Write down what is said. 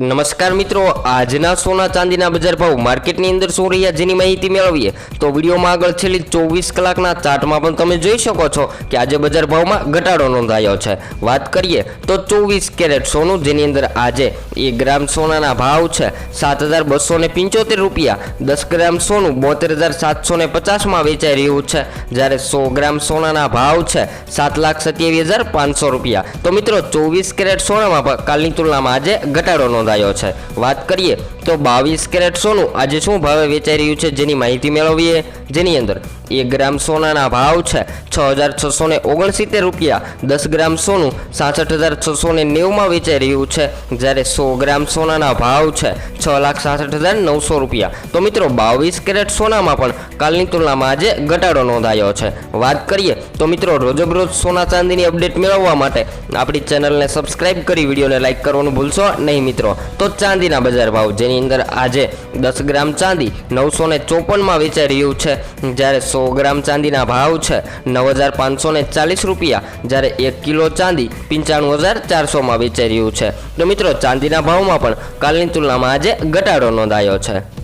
નમસ્કાર મિત્રો, આજના સોના ચાંદીના બજાર ભાવ માર્કેટની અંદર શું રહ્યા જેની માહિતી મેળવીએ, તો વિડીયોમાં આગળ છેલ્લી ચોવીસ કલાકના ચાર્ટમાં પણ તમે જોઈ શકો છો કે આજે બજાર ભાવમાં ઘટાડો નોંધાયો છે. વાત કરીએ, તો ચોવીસ કેરેટ સોનું, જેની અંદર આજે એક ગ્રામ સોનાના ભાવ છે સાત હજાર બસો ને પંચોતેર રૂપિયા, દસ ગ્રામ સોનું બોતેર હજાર સાતસો ને પચાસમાં વેચાઈ રહ્યું છે. જ્યારે સો ગ્રામ સોનાના ભાવ છે સાત લાખ સત્યાવીસ હજાર પાંચસો રૂપિયા. તો મિત્રો, ચોવીસ કેરેટ સોનામાં કાલની તુલનામાં આજે ઘટાડો નોંધાયો છે. વાત કરીએ તો બાવીસ કેરેટ સોનું. આજે શું ભાવે વેચાઈ રહ્યું છે જેની માહિતી મેળવીએ? જેની અંદર એક ગ્રામ સોનાના ભાવ છે છ હજાર છસો ને ઓગણસિત્તેર રૂપિયા. દસ ગ્રામ સોનું સાસઠ હજાર છસો ને નેવુંમાં વેચાઈ રહ્યું છે જ્યારે સો ગ્રામ સોનાના ભાવ છે છ લાખ સાસઠ હજાર નવસો રૂપિયા. તો મિત્રો, બાવીસ કેરેટ સોનામાં પણ કાલની તુલનામાં આજે ઘટાડો નોંધાયો છે. વાત કરીએ તો મિત્રો, રોજબરોજ સોના ચાંદીની અપડેટ મેળવવા માટે આપણી ચેનલને સબસ્ક્રાઇબ કરી વિડીયોને લાઇક કરવાનું ભૂલશો નહીં મિત્રો. તો ચાંદીના બજાર ભાવ જેની અંદર આજે દસ ગ્રામ ચાંદી નવસો ને ચોપનમાં વેચાઈ રહ્યું છે. જ્યારે સો ગ્રામ ચાંદીના ભાવ છે નવ હજાર પાંચસો ને ચાલીસ રૂપિયા. જ્યારે એક કિલો ચાંદી પંચાણું હજાર ચારસોમાં વેચાઈ રહ્યું છે. તો મિત્રો, ચાંદીના ભાવમાં પણ કાલની તુલનામાં આજે ઘટાડો નોંધાયો છે.